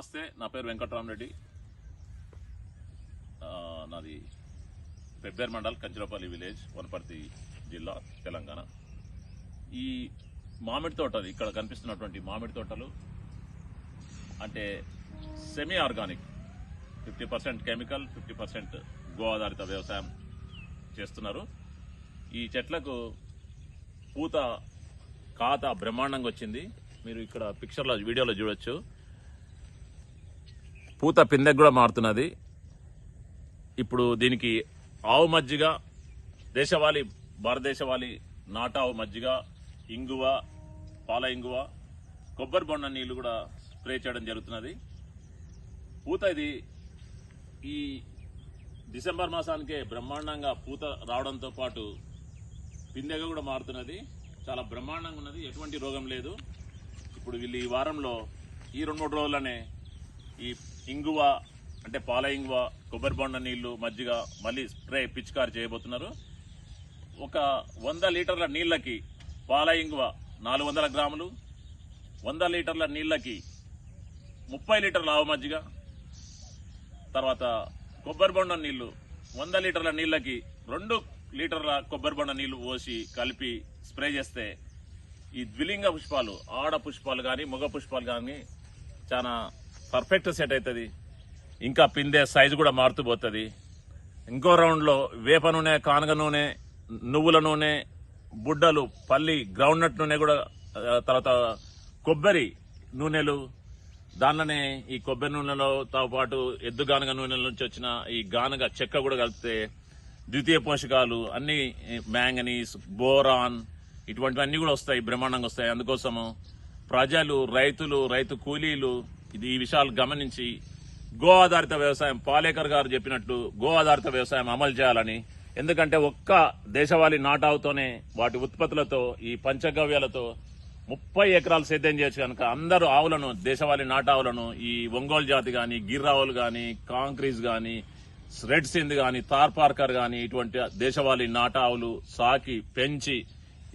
నమస్తే నా పేరు వెంకట్రామరెడ్డి. నాది పెబ్బేర్ మండల్ కంచిరపల్లి విలేజ్ వనపర్తి జిల్లా తెలంగాణ. ఈ మామిడి తోటలు ఇక్కడ కనిపిస్తున్నటువంటి మామిడి తోటలు అంటే semi organic fifty percent chemical fifty percent go ఆధారిత వ్యవసాయం చేస్తున్నారు. ఈ చెట్లకు పూత కాత బ్రహ్మాండంగా వచ్చింది. మీరు ఇక్కడ పిక్చర్లో వీడియోలో చూడొచ్చు. పూత పిందెకు కూడా మారుతున్నది. ఇప్పుడు దీనికి ఆవు మజ్జిగ దేశవాళీ భారతదేశవాళి నాటావు మజ్జిగ ఇంగువ పాల ఇంగువ కొబ్బరి బొండ నీళ్ళు కూడా స్ప్రే చేయడం జరుగుతున్నది. పూత ఇది ఈ డిసెంబర్ మాసానికే బ్రహ్మాండంగా పూత రావడంతో పాటు పిందెగా కూడా మారుతున్నది. చాలా బ్రహ్మాండంగా ఉన్నది. ఎటువంటి రోగం లేదు. ఇప్పుడు వీళ్ళు ఈ వారంలో ఈ రెండు మూడు రోజులనే ఈ ఇంగువ అంటే పాల ఇంగువ కొబ్బరి బొండ నీళ్ళు మజ్జిగ మళ్ళీ స్ప్రే పిచికారి చేయబోతున్నారు. ఒక వంద లీటర్ల నీళ్ళకి పాల ఇంగువ నాలుగు వందల గ్రాములు వంద లీటర్ల నీళ్ళకి ముప్పై లీటర్ల ఆవు మజ్జిగ తర్వాత కొబ్బరి బొండ నీళ్ళు వంద లీటర్ల నీళ్ళకి రెండు లీటర్ల కొబ్బరి బొండ నీళ్ళు పోసి కలిపి స్ప్రే చేస్తే ఈ ద్విలింగ పుష్పాలు ఆడ పుష్పాలు కానీ మగ పుష్పాలు కానీ చాలా పర్ఫెక్ట్ సెట్ అవుతుంది. ఇంకా పిందే సైజు కూడా మారుతూ పోతుంది. ఇంకో రౌండ్లో వేప నూనె కానగ నూనె నువ్వుల నూనె బుడ్డలు పల్లి గ్రౌండ్ నట్ నూనె కూడా తర్వాత కొబ్బరి నూనెలు. దానిలోనే ఈ కొబ్బరి నూనెలతో పాటు ఎద్దు గానగ నూనెల నుంచి వచ్చిన ఈ గానగ చెక్క కూడా కలిపితే ద్వితీయ పోషకాలు అన్ని మ్యాంగనీస్ బోరాన్ ఇటువంటివన్నీ కూడా వస్తాయి బ్రహ్మాండంగా వస్తాయి. అందుకోసము ప్రజలు రైతులు రైతు కూలీలు ఇది ఈ విషయాలు గమనించి గో ఆధారిత వ్యవసాయం పాలేకర్ గారు చెప్పినట్టు గో ఆధారిత వ్యవసాయం అమలు చేయాలని ఎందుకంటే ఒక్క దేశవాళీ నాటావుతోనే వాటి ఉత్పత్తులతో ఈ పంచగవ్యాలతో ముప్పై ఎకరాలు సేద్యం చేయొచ్చు కనుక అందరూ ఆవులను దేశవాళీ నాటావులను ఈ ఒంగోలు జాతి కానీ గిర్రావులు కానీ కాంక్రీజ్ కానీ రెడ్ సింధ్ కానీ తార్ పార్కర్ ఇటువంటి దేశవాళీ నాటావులు సాకి పెంచి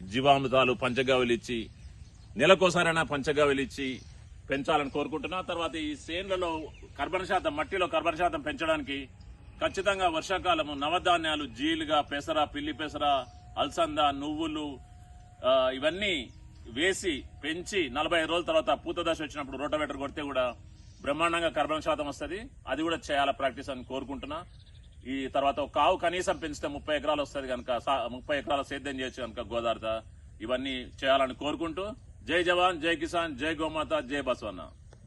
జీవామృతాలు పంచగవ్యలు ఇచ్చి నెలకోసారైనా పంచగవ్యలు ఇచ్చి పెంచాలని కోరుకుంటున్నా. తర్వాత ఈ సేన్లలో కర్బన శాతం మట్టిలో కర్బన శాతం పెంచడానికి ఖచ్చితంగా వర్షాకాలము నవధాన్యాలు జీలుగా పెసర పిల్లి పెసర అల్సంద నువ్వులు ఇవన్నీ వేసి పెంచి నలభై ఐదు రోజుల తర్వాత పూత దశ వచ్చినప్పుడు రోటవేటర్ కొడితే కూడా బ్రహ్మాండంగా కర్బన శాతం వస్తుంది. అది కూడా చేయాల ప్రాక్టీస్ అని కోరుకుంటున్నా. ఈ తర్వాత ఒక కావు కనీసం పెంచితే ముప్పై ఎకరాలు వస్తుంది కనుక సా- ముప్పై ఎకరాల సేద్యం చేయొచ్చు కనుక గోదావరిత ఇవన్నీ చేయాలని కోరుకుంటూ జై జవాన్ జై కిసాన్ జై గోమాత జై బసవన్న.